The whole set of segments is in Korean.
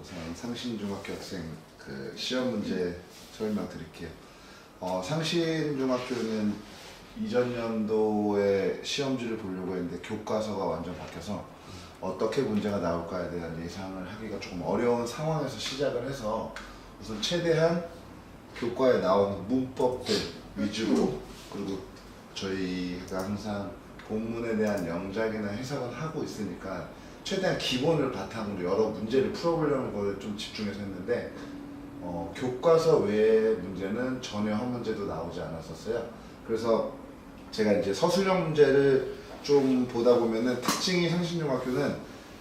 우선 상신중학교 학생 그 시험 문제 설명 드릴게요. 어, 상신중학교는 이전 연도에 시험지를 보려고 했는데 교과서가 완전 바뀌어서 어떻게 문제가 나올까에 대한 예상을 하기가 조금 어려운 상황에서 시작을 해서 우선 최대한 교과에 나오는 문법들 위주로 그리고 저희가 항상 본문에 대한 영작이나 해석을 하고 있으니까 최대한 기본을 바탕으로 여러 문제를 풀어보려는 거를 좀 집중해서 했는데 어, 교과서 외의 문제는 전혀 한 문제도 나오지 않았었어요. 그래서 제가 이제 서술형 문제를 좀 보다 보면은 특징이 상신중학교는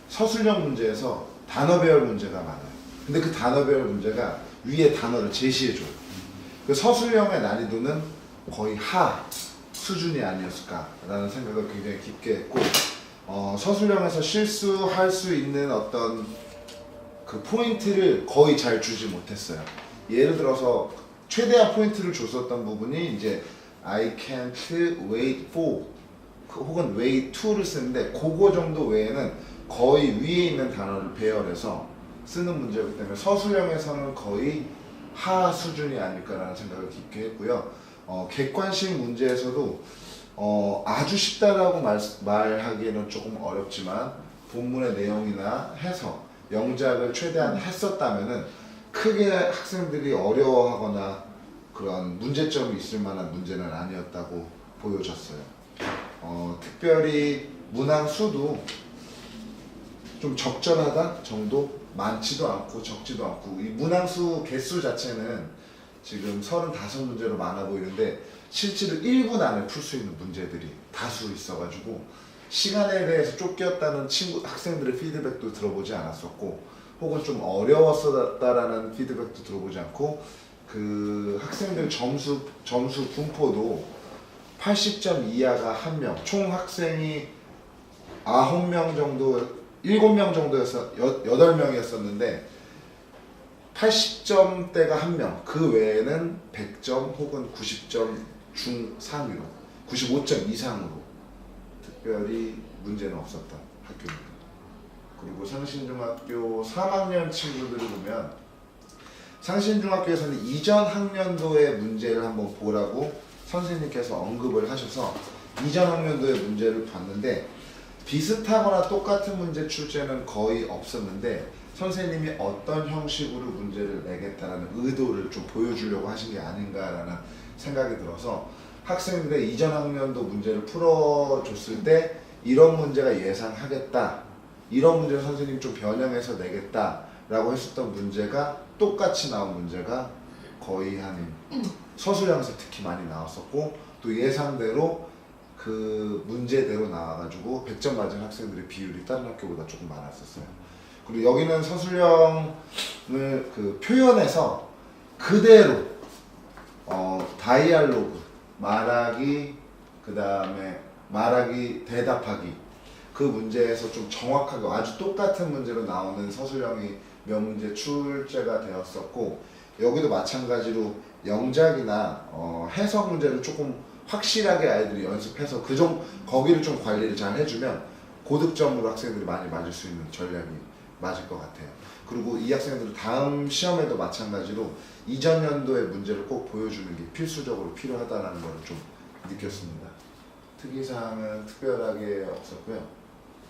서술형 문제에서 단어 배열 문제가 많아요. 근데 그 단어 배열 문제가 위에 단어를 제시해줘요. 그 서술형의 난이도는 거의 하 수준이 아니었을까라는 생각을 굉장히 깊게 했고 어, 서술형에서 실수할 수 있는 어떤 그 포인트를 거의 잘 주지 못했어요. 예를 들어서 최대한 포인트를 줬었던 부분이 이제 I can't wait for 그 혹은 wait to를 쓰는데 그거 정도 외에는 거의 위에 있는 단어를 배열해서 쓰는 문제이기 때문에 서술형에서는 거의 하 수준이 아닐까라는 생각을 깊게 했고요. 어, 객관식 문제에서도 어, 아주 쉽다라고 말, 말하기에는 조금 어렵지만 본문의 내용이나 해석, 영작을 최대한 했었다면은 크게 학생들이 어려워하거나 그런 문제점이 있을 만한 문제는 아니었다고 보여졌어요. 어, 특별히 문항 수도 좀 적절하다 정도 많지도 않고 적지도 않고 이 문항수 개수 자체는 지금 35문제로 많아 보이는데 실제로 1분 안에 풀 수 있는 문제들이 다수 있어가지고 시간에 대해서 쫓겼다는 친구 학생들의 피드백도 들어보지 않았었고 혹은 좀 어려웠었다라는 피드백도 들어보지 않고 그 학생들 점수 점수 분포도 80점 이하가 한 명, 총 학생이 9명 정도, 7명 정도였어, 8명이었었는데 80점대가 한 명, 그 외에는 100점 혹은 90점 중상위로, 95점 이상으로 특별히 문제는 없었던 학교입니다. 그리고 상신중학교 3학년 친구들을 보면 상신중학교에서는 이전 학년도의 문제를 한번 보라고 선생님께서 언급을 하셔서 이전 학년도의 문제를 봤는데 비슷하거나 똑같은 문제 출제는 거의 없었는데 선생님이 어떤 형식으로 문제를 내겠다는 의도를 좀 보여주려고 하신 게 아닌가라는 생각이 들어서 학생들의 이전 학년도 문제를 풀어줬을 때 이런 문제가 예상하겠다 이런 문제를 선생님 좀 변형해서 내겠다 라고 했었던 문제가 똑같이 나온 문제가 거의 한 서술형에서 특히 많이 나왔었고 또 예상대로 그 문제대로 나와가지고 100점 맞은 학생들의 비율이 다른 학교보다 조금 많았었어요. 그리고 여기는 서술형을 그 표현해서 그대로 어, 다이알로그 말하기 그 다음에 말하기 대답하기. 그 문제에서 좀 정확하게 아주 똑같은 문제로 나오는 서술형이 몇 문제 출제가 되었었고 여기도 마찬가지로 영작이나 어, 해석 문제를 조금 확실하게 아이들이 연습해서 그정 거기를 좀 관리를 잘 해주면 고득점으로 학생들이 많이 맞을 수 있는 전략이 맞을 것 같아요. 그리고 이 학생들은 다음 시험에도 마찬가지로 이전 연도의 문제를 꼭 보여주는 게 필수적으로 필요하다는 걸 좀 느꼈습니다. 특이사항은 특별하게 없었고요.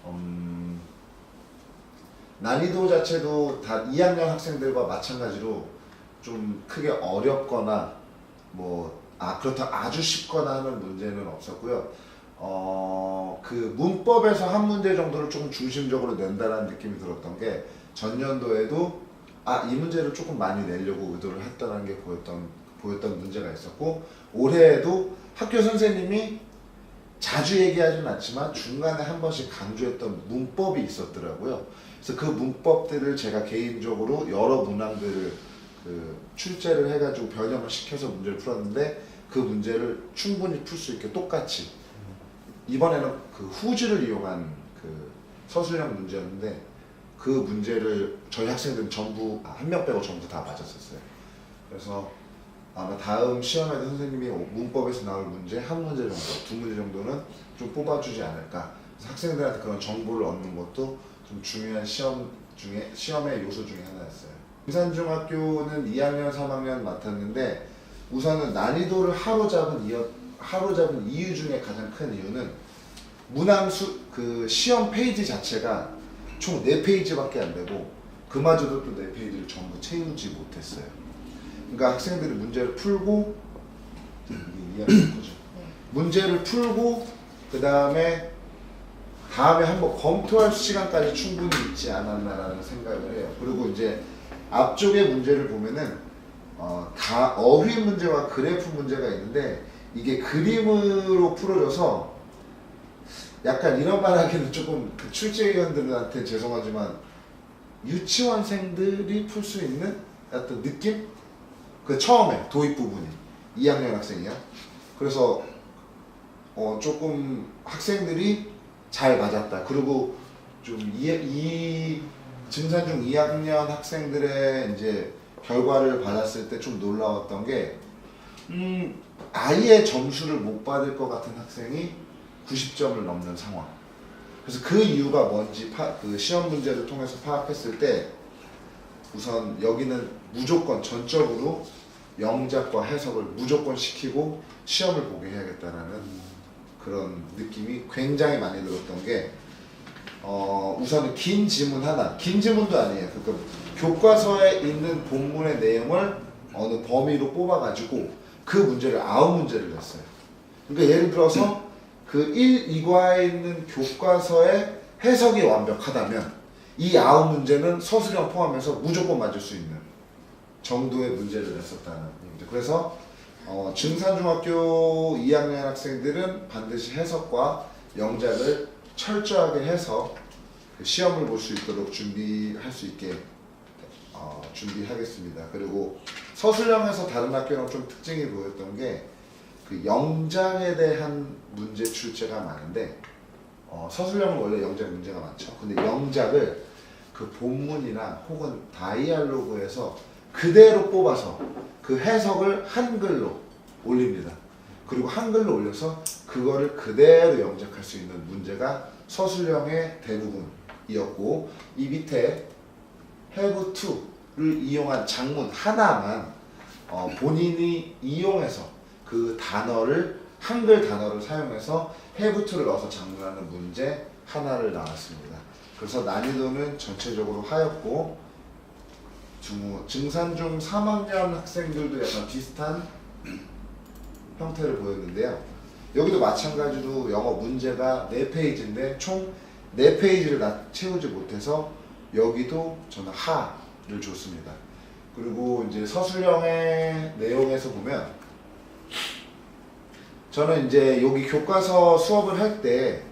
음, 난이도 자체도 다 2학년 학생들과 마찬가지로 좀 크게 어렵거나 뭐 아 그렇다 아주 쉽거나 하는 문제는 없었고요. 어 그 문법에서 한 문제 정도를 조금 중심적으로 낸다라는 느낌이 들었던 게 전년도에도 아 이 문제를 조금 많이 내려고 의도를 했다는 게 보였던 보였던 문제가 있었고 올해에도 학교 선생님이 자주 얘기하진 않지만 중간에 한 번씩 강조했던 문법이 있었더라고요. 그래서 그 문법들을 제가 개인적으로 여러 문항들을 그 출제를 해가지고 변형을 시켜서 문제를 풀었는데 그 문제를 충분히 풀 수 있게 똑같이 이번에는 그 후지를 이용한 그 서술형 문제였는데 그 문제를 저희 학생들은 전부 아, 한명 빼고 전부 다 맞았었어요. 그래서 아마 다음 시험에도 선생님이 문법에서 나올 문제 한 문제 정도, 두 문제 정도는 좀 뽑아주지 않을까. 학생들한테 그런 정보를 얻는 것도 좀 중요한 시험 중에 시험의 요소 중에 하나였어요. 금산중학교는 2학년, 3학년 맡았는데 우선은 난이도를 하루 잡은 이유, 하루 잡은 이유 중에 가장 큰 이유는 문항수 그 시험 페이지 자체가 총 4페이지밖에 안 되고 그마저도 또 4페이지를 전부 채우지 못했어요. 그러니까 학생들이 문제를 풀고 이해하는 거죠. 문제를 풀고 그 다음에 다음에 한번 검토할 시간까지 충분히 있지 않았나라는 생각을 해요. 그리고 이제 앞쪽의 문제를 보면은 어, 다 어휘 문제와 그래프 문제가 있는데 이게 그림으로 풀어져서 약간 이런 말 하기는 조금 그 출제위원들한테 죄송하지만 유치원생들이 풀 수 있는 어떤 느낌? 그 처음에 도입 부분이 2학년 학생이요. 그래서 어 조금 학생들이 잘 맞았다. 그리고 좀이 이 증산 중 2학년 학생들의 이제 결과를 받았을 때 좀 놀라웠던 게 음, 아예 점수를 못 받을 것 같은 학생이 90점을 넘는 상황. 그래서 그 이유가 뭔지 파, 그 시험 문제를 통해서 파악했을 때 우선 여기는 무조건 전적으로 영작과 해석을 무조건 시키고 시험을 보게 해야겠다라는 그런 느낌이 굉장히 많이 들었던 게 어, 우선은 긴 지문 하나, 긴 지문도 아니에요. 그러니까 교과서에 있는 본문의 내용을 어느 범위로 뽑아가지고 그 문제를 아홉 문제를 냈어요. 그러니까 예를 들어서 그 1, 2과에 있는 교과서의 해석이 완벽하다면 이 아홉 문제는 서술형 포함해서 무조건 맞을 수 있는 정도의 문제를 냈었다는 얘기죠. 그래서 어, 중산중학교 2학년 학생들은 반드시 해석과 영작을 철저하게 해서 그 시험을 볼 수 있도록 준비할 수 있게 어, 준비하겠습니다. 그리고 서술형에서 다른 학교랑 좀 특징이 보였던 게 그 영장에 대한 문제 출제가 많은데 어, 서술형은 원래 영작 문제가 많죠. 근데 영작을 그 본문이나 혹은 다이알로그에서 그대로 뽑아서 그 해석을 한글로 올립니다. 그리고 한글로 올려서 그거를 그대로 영작할 수 있는 문제가 서술형의 대부분이었고 이 밑에 have 이용한 장문 하나만 어, 본인이 이용해서 그 단어를 한글 단어를 사용해서 to를 넣어서 장문하는 문제 하나를 나왔습니다. 그래서 난이도는 전체적으로 하였고 중, 증산 중 3학년 학생들도 약간 비슷한 형태를 보였는데요. 여기도 마찬가지로 영어 문제가 4페이지인데 총 4페이지를 다 채우지 못해서 여기도 저는 하 를 줬습니다. 그리고 이제 서술형의 내용에서 보면 저는 이제 여기 교과서 수업을 할 때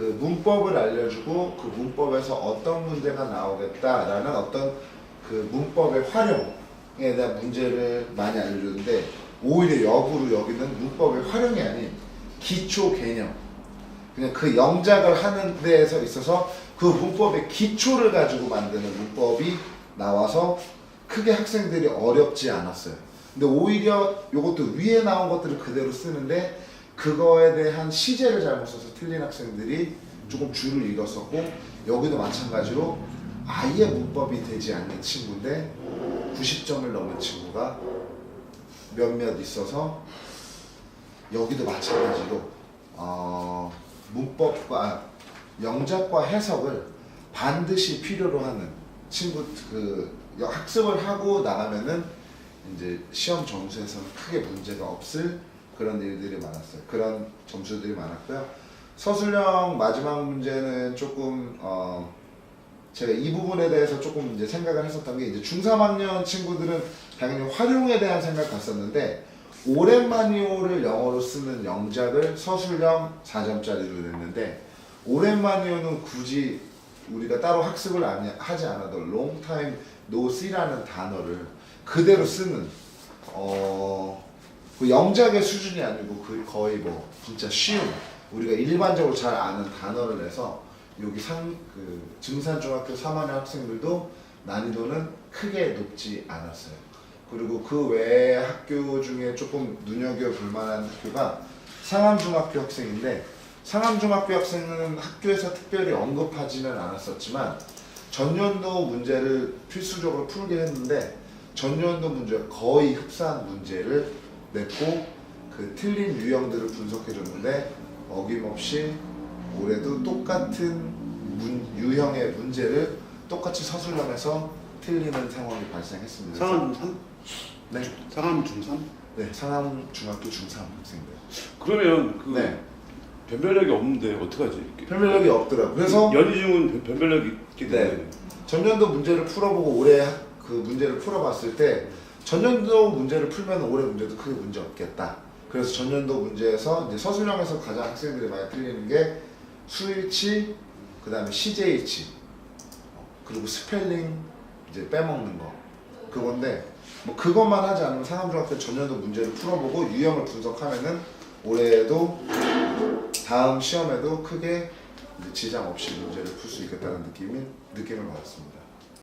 그 문법을 알려주고 그 문법에서 어떤 문제가 나오겠다라는 어떤 그 문법의 활용에 대한 문제를 많이 알려주는데 오히려 역으로 여기는 문법의 활용이 아닌 기초 개념 그냥 그 영작을 하는 데에서 있어서 그 문법의 기초를 가지고 만드는 문법이 나와서 크게 학생들이 어렵지 않았어요. 근데 오히려 이것도 위에 나온 것들을 그대로 쓰는데 그거에 대한 시제를 잘못 써서 틀린 학생들이 조금 줄을 잃었었고 여기도 마찬가지로 아예 문법이 되지 않는 친구인데 90점을 넘은 친구가 몇몇 있어서 여기도 마찬가지로 어, 문법과 아, 영작과 해석을 반드시 필요로 하는 친구 그 학습을 하고 나가면은 이제 시험 점수에서는 크게 문제가 없을 그런 일들이 많았어요. 그런 점수들이 많았고요. 서술형 마지막 문제는 조금 어 제가 이 부분에 대해서 조금 이제 생각을 했었던 게 이제 중3학년 친구들은 당연히 활용에 대한 생각 갔었는데 오랜만이오를 영어로 쓰는 영작을 서술형 4점짜리로 냈는데 오랜만이오는 굳이 우리가 따로 학습을 하지 않아도 long time no see라는 단어를 그대로 쓰는 어, 그 영작의 수준이 아니고 그 거의 뭐 진짜 쉬운 우리가 일반적으로 잘 아는 단어를 내서 여기 상 그 증산중학교 3학년 학생들도 난이도는 크게 높지 않았어요. 그리고 그 외에 학교 중에 조금 눈여겨볼 만한 학교가 상암중학교 학생인데 상암중학교 학생은 학교에서 특별히 언급하지는 않았었지만 전년도 문제를 필수적으로 풀긴 했는데 전년도 문제 거의 흡사한 문제를 냈고 그 틀린 유형들을 분석해 줬는데 어김없이 올해도 똑같은 문, 유형의 문제를 똑같이 서술형에서 틀리는 상황이 발생했습니다. 상암 중3? 네, 상암 중3? 네, 상암 중학교 중3 학생들. 그러면 그 네, 변별력이 없는데 어떡하지? 이렇게. 변별력이 없더라고요. 그래서 연희중은 변- 변별력이 있기 네. 때문에 전년도 문제를 풀어보고 올해 그 문제를 풀어봤을 때 전년도 문제를 풀면 올해 문제도 크게 문제 없겠다. 그래서 전년도 문제에서 이제 서술형에서 가장 학생들이 많이 틀리는 게 수일치, 그 다음에 CJ치, 그리고 스펠링 이제 빼먹는 거 그건데 뭐 그것만 하지 않으면 상암중학교 전년도 문제를 풀어보고 유형을 분석하면은 올해에도 다음 시험에도 크게 지장 없이 문제를 풀 수 있겠다는 느낌이 느낌을 받았습니다.